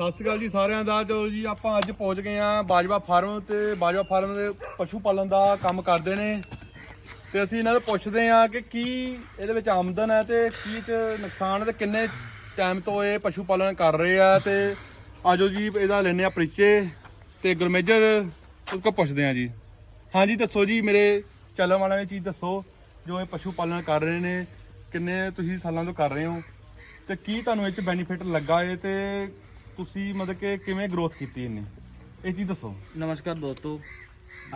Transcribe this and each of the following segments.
ਸਤਿ ਸ਼੍ਰੀ ਅਕਾਲ ਜੀ ਸਾਰਿਆਂ ਦਾ। ਚਲੋ ਜੀ, ਆਪਾਂ ਅੱਜ ਪਹੁੰਚ ਗਏ ਆ ਬਾਜਵਾ ਫਾਰਮ ਤੇ। ਬਾਜਵਾ ਫਾਰਮ ਦੇ ਪਸ਼ੂ ਪਾਲਣ ਦਾ ਕੰਮ ਕਰਦੇ ਨੇ। ਤੇ ਅਸੀਂ ਇਹਨਾਂ ਤੋਂ ਪੁੱਛਦੇ ਆ ਕਿ ਕੀ ਇਹਦੇ ਵਿੱਚ ਆਮਦਨ ਹੈ ਤੇ ਕੀ ਚ ਨੁਕਸਾਨ ਹੈ ਤੇ ਕਿੰਨੇ ਟਾਈਮ ਤੋਂ ਇਹ ਪਸ਼ੂ ਪਾਲਣ ਕਰ ਰਹੇ ਆ ਤੇ ਆਜੋ ਜੀ, ਇਹਦਾ ਲੈਨੇ ਆ ਪਰਿਚੇ ਤੇ ਗੁਰਮੇਜਰ ਉਸ ਕੋ ਪੁੱਛਦੇ ਆ ਜੀ। ਹਾਂਜੀ ਦੱਸੋ ਜੀ, ਮੇਰੇ ਚੱਲਣ ਵਾਲਿਆਂ ਦੀ ਚੀਜ਼ ਦੱਸੋ, ਜੋ ਇਹ ਪਸ਼ੂ ਪਾਲਣ ਕਰ ਰਹੇ ਨੇ, ਕਿੰਨੇ ਤੁਸੀਂ ਸਾਲਾਂ ਤੋਂ ਕਰ ਰਹੇ ਹੋ ਤੇ ਕੀ ਤੁਹਾਨੂੰ ਇਹ ਚ ਬੈਨੀਫਿਟ ਲੱਗਾ ਏ ਤੇ ਤੁਸੀਂ ਮਤਲਬ ਕਿ ਕਿਵੇਂ ਗਰੋਥ ਕੀਤੀ ਇਹਨੇ ਇਹ ਚੀਜ਼ ਦੱਸੋ। ਨਮਸਕਾਰ ਦੋਸਤੋ।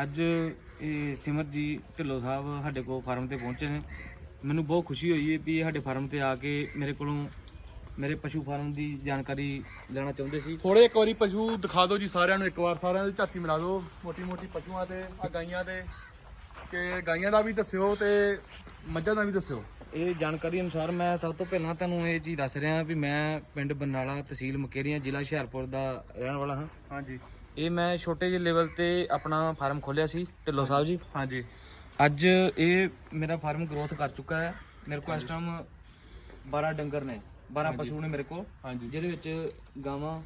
ਅੱਜ ਇਹ ਸਿਮਰ ਜੀ ਢਿੱਲੋਂ ਸਾਹਿਬ ਸਾਡੇ ਕੋਲ ਫਾਰਮ ਤੇ ਪਹੁੰਚੇ ਨੇ। ਮੈਨੂੰ ਬਹੁਤ ਖੁਸ਼ੀ ਹੋਈ ਹੈ ਵੀ ਇਹ ਸਾਡੇ ਫਾਰਮ ਤੇ ਆ ਕੇ ਮੇਰੇ ਕੋਲੋਂ ਮੇਰੇ ਪਸ਼ੂ ਫਾਰਮ ਦੀ ਜਾਣਕਾਰੀ ਲੈਣਾ ਚਾਹੁੰਦੇ ਸੀ। ਥੋੜੇ ਇੱਕ ਵਾਰੀ ਪਸ਼ੂ ਦਿਖਾ ਦਿਓ ਜੀ ਸਾਰਿਆਂ ਨੂੰ ਇੱਕ ਵਾਰ ਸਾਰਿਆਂ ਦੀ ਝਾਤੀ ਮਿਲਾ ਦਿਓ। ਮੋਟੀ ਮੋਟੀ ਪਸ਼ੂਆਂ ਤੇ ਆ ਗਾਈਆਂ ਤੇ ਕਿ ਗਾਈਆਂ ਦਾ ਵੀ ਦੱਸਿਓ ਤੇ ਮੱਝਾਂ ਦਾ ਵੀ ਦੱਸਿਓ। ਇਹ ਜਾਣਕਾਰੀ ਅਨੁਸਾਰ ਮੈਂ ਸਭ ਤੋਂ ਪਹਿਲਾਂ ਤੁਹਾਨੂੰ ਇਹ ਚੀਜ਼ ਦੱਸ ਰਿਹਾ ਵੀ ਮੈਂ ਪਿੰਡ ਬਰਨਾਲਾ ਤਹਿਸੀਲ ਮੁਕੇਰੀਆਂ ਜ਼ਿਲ੍ਹਾ ਹੁਸ਼ਿਆਰਪੁਰ ਦਾ ਰਹਿਣ ਵਾਲਾ ਹਾਂ। ਹਾਂਜੀ। ਇਹ ਮੈਂ ਛੋਟੇ ਜਿਹੇ ਲੈਵਲ ਤੇ ਆਪਣਾ ਫਾਰਮ ਖੋਲਿਆ ਸੀ ਢਿੱਲੋਂ ਸਾਹਿਬ ਜੀ। ਹਾਂਜੀ। ਅੱਜ ਇਹ ਮੇਰਾ ਫਾਰਮ ਗਰੋਥ ਕਰ ਚੁੱਕਾ ਹੈ। ਮੇਰੇ ਕੋਲ ਇਸ ਟਾਈਮ 12 ਡੰਗਰ ਨੇ 12 ਪਸ਼ੂ ਨੇ ਮੇਰੇ ਕੋਲ ਹਾਂਜੀ। ਜਿਹਦੇ ਵਿੱਚ ਗਾਵਾਂ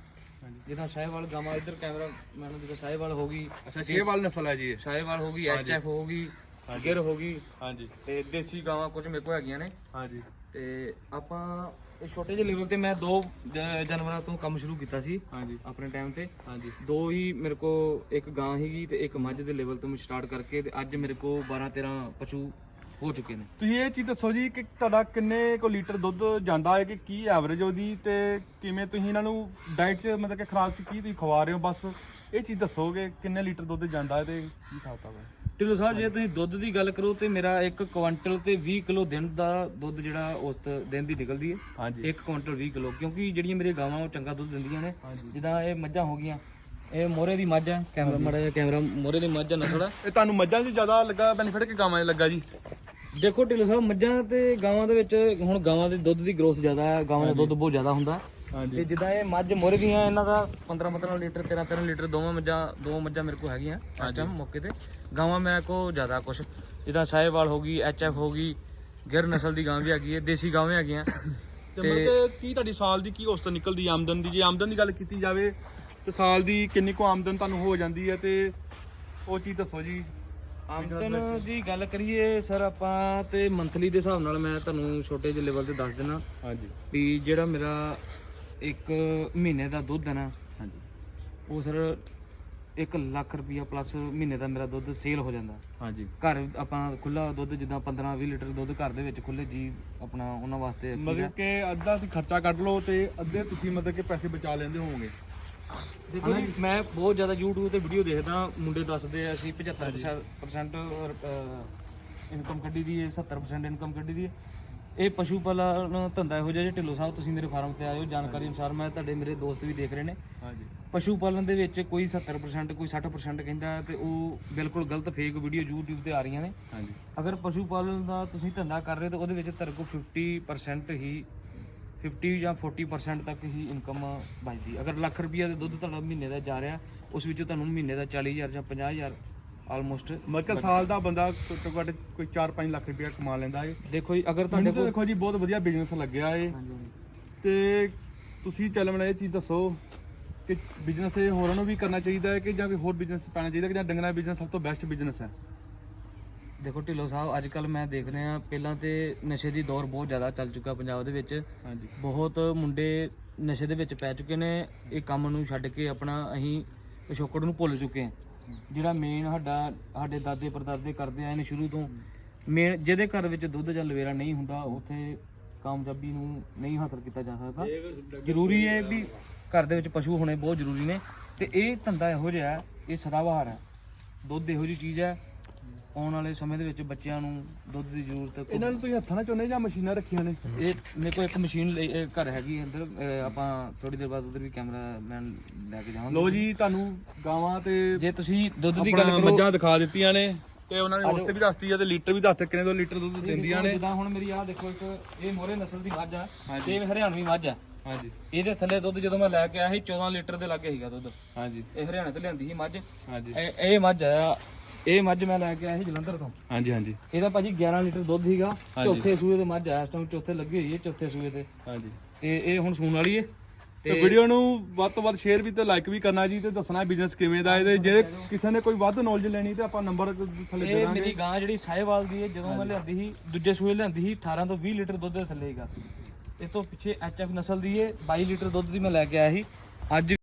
ਜਿੱਦਾਂ ਸਾਹੇਵਾਲ ਗਾਵਾਂ ਇੱਧਰ ਕੈਮਰਾ ਮੈਨੂੰ ਜਿੱਦਾਂ ਸਾਹੇਵਾਲ ਹੋ ਗਈ ਅੱਛਾ ਛੇ ਵਾਲ ਨਸਲ ਹੈ ਜੀ ਇਹ। ਸਾਹੇਵਾਲ ਹੋ ਗਈ ਐਚਐਫ ਹੋ ਗਈ ਗਿਰ ਹੋ ਗਈ। ਹਾਂਜੀ। ਤੇ ਦੇਸੀ ਗਾਵਾਂ ਕੁਝ ਮੇਰੇ ਕੋਲ ਹੈਗੀਆਂ ਨੇ। ਹਾਂਜੀ। ਤੇ ਆਪਾਂ ਇਹ ਛੋਟੇ ਜਿਹੇ ਲੈਵਲ ਤੇ ਮੈਂ ਦੋ ਜ- ਜਾਨਵਰਾਂ ਤੋਂ ਕੰਮ ਸ਼ੁਰੂ ਕੀਤਾ ਸੀ ਹਾਂਜੀ। ਆਪਣੇ ਟਾਈਮ ਤੇ। ਹਾਂਜੀ। ਦੋ ਹੀ ਮੇਰੇ ਕੋ ਇੱਕ ਗਾਂ ਹੈਗੀ ਤੇ ਇੱਕ ਮੱਝ ਦੇ ਲੈਵਲ ਤੋਂ ਮੈਂ ਸਟਾਰਟ ਕਰਕੇ ਤੇ ਅੱਜ ਮੇਰੇ ਕੋ 12 13 ਪਸ਼ੂ ਹੋ ਚੁੱਕੇ ਨੇ। ਤੁਸੀਂ ਇਹ ਚੀਜ਼ ਦੱਸੋ ਜੀ ਕਿ ਤੁਹਾਡਾ ਕਿੰਨੇ ਕੋ ਲੀਟਰ ਦੁੱਧ ਜਾਂਦਾ ਹੈ ਕਿ ਕੀ ਐਵਰੇਜ ਉਹਦੀ ਤੇ ਕਿਵੇਂ ਤੁਸੀਂ ਇਹਨਾਂ ਨੂੰ ਡਾਈਟ 'ਚ ਮਤਲਬ ਕਿ ਖੁਰਾਕ 'ਚ ਕੀ ਤੁਸੀਂ ਖਵਾ ਰਹੇ ਹੋ? ਬਸ ਇਹ ਚੀਜ਼ ਦੱਸੋਗੇ ਕਿੰਨੇ ਲੀਟਰ ਦੁੱਧ ਜਾਂਦਾ ਹੈ ਤੇ ਕੀ ਹਿਸਾਬ ਕਿਤਾਬ ਹੈ? ਢਿੱਲੋਂ ਸਾਹਿਬ ਜੇ ਤੁਸੀਂ ਦੁੱਧ ਦੀ ਗੱਲ ਕਰੋ ਤੇ ਮੇਰਾ 1 ਕੁਇੰਟਲ ਤੇ 20 ਕਿਲੋ ਦਿਨ ਦਾ ਦੁੱਧ ਜਿਹੜਾ ਉਸ ਦਿਨ ਦੀ ਨਿਕਲਦੀ ਹੈ। ਹਾਂਜੀ। 1 ਕੁਇੰਟਲ 20 ਕਿਲੋ ਕਿਉਂਕਿ ਜਿਹੜੀਆਂ ਮੇਰੀਆਂ ਗਾਵਾਂ ਉਹ ਚੰਗਾ ਦੁੱਧ ਦਿੰਦੀਆਂ ਨੇ। ਜਿੱਦਾਂ ਇਹ ਮੱਝਾਂ ਹੋ ਗਈਆਂ ਇਹ ਮੋਰੇ ਦੀ ਮੱਝ ਹੈ ਕੈਮਰਾ ਮਾੜਾ ਜਿਹਾ ਕੈਮਰਾ ਮੋਰੇ ਦੀ ਮੱਝ ਹੈ ਨਸਲ। ਹੈ ਇਹ ਤੁਹਾਨੂੰ ਮੱਝਾਂ 'ਚ ਜ਼ਿਆਦਾ ਲੱਗਾ ਬੈਨੀਫਿਟ ਕਿ ਗਾਵਾਂ 'ਚ ਲੱਗਾ ਜੀ? ਦੇਖੋ ਢਿੱਲੋਂ ਸਾਹਿਬ ਮੱਝਾਂ ਤੇ ਗਾਵਾਂ ਦੇ ਵਿੱਚ ਹੁਣ ਗਾਵਾਂ ਦੇ ਦੁੱਧ ਦੀ ਗਰੋਥ ਜ਼ਿਆਦਾ ਹੈ ਗਾਵਾਂ ਦਾ ਦੁੱਧ ਬਹੁਤ ਜ਼ਿਆਦਾ ਹੁੰਦਾ ਤੇ ਜਿੱਦਾਂ ਇਹ ਮੱਝ ਮੋਰੇ ਦੀਆਂ ਇਹਨਾਂ ਦਾ 15 15 ਲੀਟਰ 13 13 ਲੀਟਰ ਦੋਵਾਂ ਮੱਝਾਂ ਦੋ ਮੱਝਾਂ ਮੇਰੇ ਕੋਲ ਹੈਗੀਆਂ ਇਸ ਟਾਈਮ ਮੌਕੇ ਤੇ। ਗਾਵਾਂ ਮੇਰੇ ਕੋਲ ਜ਼ਿਆਦਾ ਕੁਛ। ਜਿੱਦਾਂ ਸਾਹੇਵਾਲ ਹੋ ਗਈ ਐਚਐਫ ਹੋ ਗਈ ਗਿਰ ਨਸਲ ਦੀ ਗਾਂ ਵੀ ਹੈਗੀ ਹੈ ਦੇਸੀ ਗਾਵਾਂ ਹੈਗੀਆਂ। ਤੇ ਮਤਲਬ ਕਿ ਕੀ ਤੁਹਾਡੀ ਸਾਲ ਦੀ ਕੀ ਔਸਤ ਨਿਕਲਦੀ ਆਮਦਨ ਦੀ? ਜੇ ਆਮਦਨ ਦੀ ਗੱਲ ਕੀਤੀ ਜਾਵੇ ਤੇ ਸਾਲ ਦੀ ਕਿੰਨੀ ਕੁ ਆਮਦਨ ਤੁਹਾਨੂੰ ਹੋ ਜਾਂਦੀ ਹੈ ਤੇ ਉਹ ਚੀਜ਼ ਦੱਸੋ ਜੀ। ਆਮਦਨ ਦੀ ਗੱਲ ਕਰੀਏ ਸਰ ਆਪਾਂ ਤੇ ਮੰਥਲੀ ਦੇ ਹਿਸਾਬ ਨਾਲ ਮੈਂ ਤੁਹਾਨੂੰ ਛੋਟੇ ਜਿਹੇ ਲੈਵਲ ਤੇ ਦੱਸ ਦੇਣਾ ਹਾਂਜੀ। ਵੀ ਜਿਹੜਾ ਮੇਰਾ ਇੱਕ ਮਹੀਨੇ ਦਾ ਦੁੱਧ ਹੈ ਨਾ? ਹਾਂਜੀ। ਉਹ ਸਰ 1 ਲੱਖ ਰੁਪਈਆ ਪਲੱਸ ਮਹੀਨੇ ਦਾ ਮੇਰਾ ਦੁੱਧ ਸੇਲ ਹੋ ਜਾਂਦਾ। ਹਾਂਜੀ। ਘਰ ਆਪਾਂ ਖੁੱਲਾ ਦੁੱਧ ਜਿੱਦਾਂ 15 20 ਲੀਟਰ ਦੁੱਧ ਘਰ ਦੇ ਵਿੱਚ ਖੁੱਲੇ ਜੀ ਆਪਣਾ ਉਹਨਾਂ ਵਾਸਤੇ ਰੱਖੀਦਾ। ਮਤਲਬ ਕਿ ਅੱਧਾ ਤੁਸੀਂ ਖਰਚਾ ਕੱਢ ਲਓ ਤੇ ਅੱਧੇ ਤੁਸੀਂ ਮਤਲਬ ਕਿ ਪੈਸੇ ਬਚਾ ਲੈਂਦੇ ਹੋਵੋਗੇ। ਦੇਖੋ ਜੀ ਮੈਂ ਬਹੁਤ ਜ਼ਿਆਦਾ YouTube ਤੇ ਵੀਡੀਓ ਦੇਖਦਾ ਮੁੰਡੇ ਦੱਸਦੇ ਆ ਅਸੀਂ 75% ਇਨਕਮ ਕੱਢੀ ਦੀ ਹੈ 70% ਇਨਕਮ ਕੱਢੀ ਦੀ ਹੈ। ਇਹ ਪਸ਼ੂ ਪਾਲਣ ਧੰਦਾ ਇਹੋ ਜਿਹਾ ਜੇ ਢਿੱਲੋਂ ਸਾਹਿਬ ਤੁਸੀਂ ਮੇਰੇ ਫਾਰਮ ਤੇ ਆਇਓ ਜਾਣਕਾਰੀ ਅਨੁਸਾਰ ਮੈਂ ਤੁਹਾਡੇ ਮੇਰੇ ਦੋਸਤ ਵੀ ਦੇਖ ਰਹੇ ਨੇ। ਹਾਂਜੀ। ਪਸ਼ੂ ਪਾਲਣ ਦੇ ਵਿੱਚ ਕੋਈ 70% ਕੋਈ 60% ਕਹਿੰਦਾ ਤੇ ਉਹ ਬਿਲਕੁਲ ਗਲਤ ਫੇਕ ਵੀਡੀਓ YouTube ਤੇ ਆ ਰਹੀਆਂ ਨੇ। ਹਾਂਜੀ। ਅਗਰ ਪਸ਼ੂ ਪਾਲਣ ਦਾ ਤੁਸੀਂ ਧੰਦਾ ਕਰ ਰਹੇ ਹੋ ਤਾਂ ਉਹਦੇ ਵਿੱਚ ਤੁਹਾਡੇ ਕੋਲ 50% ਹੀ 50 ਜਾਂ 40% ਤੱਕ ਹੀ ਇਨਕਮ ਬਚਦੀ ਅਗਰ ਲੱਖ ਰੁਪਈਆ ਦੇ ਦੁੱਧ ਤੁਹਾਡਾ ਮਹੀਨੇ ਦਾ ਜਾ ਰਿਹਾ ਉਸ ਵਿੱਚੋਂ ਤੁਹਾਨੂੰ ਮਹੀਨੇ ਦਾ 40000 ਜਾਂ 50000 ਆਲਮੋਸਟ ਮਤਲਬ ਸਾਲ ਦਾ ਬੰਦਾ ਘੱਟੋ ਘੱਟ ਕੋਈ 4-5 ਲੱਖ ਰੁਪਇਆ ਕਮਾ ਲੈਂਦਾ ਏ। ਦੇਖੋ ਜੀ ਅਗਰ ਤੁਹਾਡੇ ਕੋਲ ਦੇਖੋ ਜੀ ਬਹੁਤ ਵਧੀਆ ਬਿਜ਼ਨਸ ਲੱਗਿਆ ਏ। ਤੇ ਤੁਸੀਂ ਚੱਲ ਮੈਨੂੰ ਇਹ ਚੀਜ਼ ਦੱਸੋ ਕਿ ਬਿਜ਼ਨਸ ਇਹ ਹੋਰਾਂ ਨੂੰ ਵੀ ਕਰਨਾ ਚਾਹੀਦਾ ਹੈ ਕਿ ਜਾਂ ਕੋਈ ਹੋਰ ਬਿਜ਼ਨਸ ਪਾਣਾ ਚਾਹੀਦਾ ਕਿ ਜਾਂ ਡੰਗਰਾਂ ਬਿਜ਼ਨਸ ਸਭ ਤੋਂ ਬੈਸਟ ਬਿਜ਼ਨਸ ਹੈ? ਦੇਖੋ ਢਿੱਲੋਂ ਸਾਹਿਬ ਅੱਜ ਕੱਲ ਮੈਂ ਦੇਖ ਰਿਹਾ ਪਹਿਲਾਂ ਤੇ ਨਸ਼ੇ ਦੀ ਦੌਰ ਬਹੁਤ ਜ਼ਿਆਦਾ ਚੱਲ ਚੁੱਕਾ ਪੰਜਾਬ ਦੇ ਵਿੱਚ। ਹਾਂਜੀ। ਬਹੁਤ ਮੁੰਡੇ ਨਸ਼ੇ ਦੇ ਵਿੱਚ ਪੈ ਚੁੱਕੇ ਨੇ ਇਹ ਕੰਮ ਨੂੰ ਛੱਡ ਕੇ ਆਪਣਾ ਅਸੀਂ ਪਿਛੋਕੜ ਨੂੰ ਭੁੱਲ ਚੁੱਕੇ ਹਾਂ। ਜਿਹੜਾ ਮੇਨ ਸਾਡਾ, ਸਾਡੇ ਦਾਦੇ ਪਰਦਾਦੇ ਕਰਦੇ ਆਏ ਨੇ ਸ਼ੁਰੂ ਤੋਂ। ਮੇਨ ਜਿਹਦੇ ਘਰ ਵਿੱਚ ਦੁੱਧ ਜਾਂ ਲਵੇਰਾ ਨਹੀਂ ਹੁੰਦਾ, ਉੱਥੇ ਕਾਮਯਾਬੀ ਨੂੰ ਨਹੀਂ ਹਾਸਲ ਕੀਤਾ ਜਾ ਸਕਦਾ। ਜ਼ਰੂਰੀ ਹੈ ਵੀ ਘਰ ਦੇ ਵਿੱਚ ਪਸ਼ੂ ਹੋਣੇ ਬਹੁਤ ਜ਼ਰੂਰੀ ਨੇ। ਤੇ ਇਹ ਧੰਦਾ ਇਹੋ ਜਿਹਾ ਇਹ ਸਦਾਬਹਾਰ ਹੈ। ਦੁੱਧ ਇਹੋ ਜਿਹੀ ਚੀਜ਼ ਹੈ ਆਉਣ ਵਾਲੇ ਸਮੇਂ ਦੇ ਵਿੱਚ ਬੱਚਿਆਂ ਨੂੰ ਦੁੱਧ ਦੀ ਜ਼ਰੂਰਤ ਇਹਨਾਂ ਨੂੰ ਤੁਸੀਂ ਹੱਥਾਂ ਨਾਲ ਚੋਨੇ ਜਾਂ ਮਸ਼ੀਨਾਂ ਰੱਖੀਆਂ ਨੇ? ਇਹ ਮੇਰੇ ਕੋਲ ਇੱਕ ਮਸ਼ੀਨ ਲਈ ਇਹ ਘਰ ਹੈਗੀ ਹੈ ਅੰਦਰ। ਅਹ ਆਪਾਂ ਥੋੜੀ ਦੇਰ ਬਾਅਦ ਉਧਰ ਵੀ ਕੈਮਰਾ ਮੈਨ ਲੈ ਕੇ ਜਾਵਾਂਗੇ। ਲੋ ਜੀ ਤੁਹਾਨੂੰ ਗਾਵਾਂ ਤੇ ਜੇ ਤੁਸੀਂ ਦੁੱਧ ਦੀ ਗੱਲ ਆਪਣਾ ਕਰੋ ਮੱਝਾਂ ਦਿਖਾ ਦਿੱਤੀਆਂ ਨੇ ਤੇ ਉਹਨਾਂ ਨੇ ਉੱਤੇ ਵੀ ਦੱਸਤੀ ਆ ਤੇ ਲੀਟਰ ਵੀ ਦੱਸਤੇ ਕਿੰਨੇ ਦੋ ਲੀਟਰ ਦੁੱਧ ਦਿੰਦੀਆਂ ਨੇ। ਜਿੱਦਾਂ ਹੁਣ ਮੇਰੀ ਆਹ ਦੇਖੋ ਇੱਕ ਇਹ ਮੋਰੇ ਨਸਲ ਦੀ ਮੱਝ ਆ ਤੇ ਇਹ ਹਰਿਆਣਵੀ ਮੱਝ ਆ। ਹਾਂਜੀ। ਇਹਦੇ ਥੱਲੇ ਦੁੱਧ ਜਦੋਂ ਮੈਂ ਲੈ ਕੇ ਆਇਆ ਸੀ 14 ਲੀਟਰ ਦੇ ਲਾਗੇ ਸੀਗਾ ਦੁੱਧ। ਹਾਂਜੀ। ਇਹ ਹਰਿਆਣੇ ਤੋਂ ਲਿਆਂਦੀ ਸੀ ਮੱਝ। ਹਾਂਜੀ। ਇਹ ਇਹ ਮੱਝ ਆ ਇਹ ਮੱਝ ਮੈਂ ਲੈ ਕੇ ਆਇਆ ਸੀ ਜਲੰਧਰ ਤੋਂ। ਹਾਂਜੀ ਹਾਂਜੀ। ਇਹਦਾ ਭਾਜੀ 11 ਲੀਟਰ ਦੁੱਧ ਸੀਗਾ। ਚੌਥੇ ਸੂਏ ਤੇ ਮੱਝ ਆ ਇਸ ਟਾਈਮ ਚੌਥੇ ਲੱਗੀ ਹੋਈ ਹੈ ਚੌਥੇ ਸੂਏ ਤੇ। ਹਾਂਜੀ। ਤੇ ਇਹ ਹੁਣ ਸੂਣ ਵਾਲੀ ਏ ਤੇ ਵੀਡੀਓ ਨੂੰ ਵੱਧ ਤੋਂ ਵੱਧ ਸ਼ੇਅਰ ਵੀ ਤੇ ਲਾਈਕ ਵੀ ਕਰਨਾ ਜੀ ਤੇ ਦੱਸਣਾ ਬਿਜ਼ਨਸ ਕਿਵੇਂ ਦਾ ਤੇ ਜੇ ਕਿਸੇ ਨੇ ਕੋਈ ਵੱਧ ਨੌਲੇਜ ਲੈਣੀ ਤੇ ਆਪਾਂ ਨੰਬਰ ਥੱਲੇ ਦੇ ਇਹ ਦਾਂਗੇ ਮੇਰੀ ਗਾਂ ਜਿਹੜੀ ਸਾਹੇਵਾਲ ਦੀ ਹੈ ਜਦੋਂ ਮੈਂ ਲਿਆਂਦੀ ਸੀ ਦੂਜੇ ਸੂਏ ਲਿਆਂਦੀ ਸੀ 18 ਤੋਂ 20 ਲੀਟਰ ਦੁੱਧ ਦੇ ਥੱਲੇ ਹੀਗਾ ਇਸ ਤੋਂ ਪਿੱਛੇ ਐਚਐਫ ਨਸਲ ਦੀ ਹੈ 22 ਲੀਟਰ ਦੁੱਧ ਦੀ ਮੈਂ ਲੈ ਕੇ ਆਇਆ ਸੀ। ਅੱਜ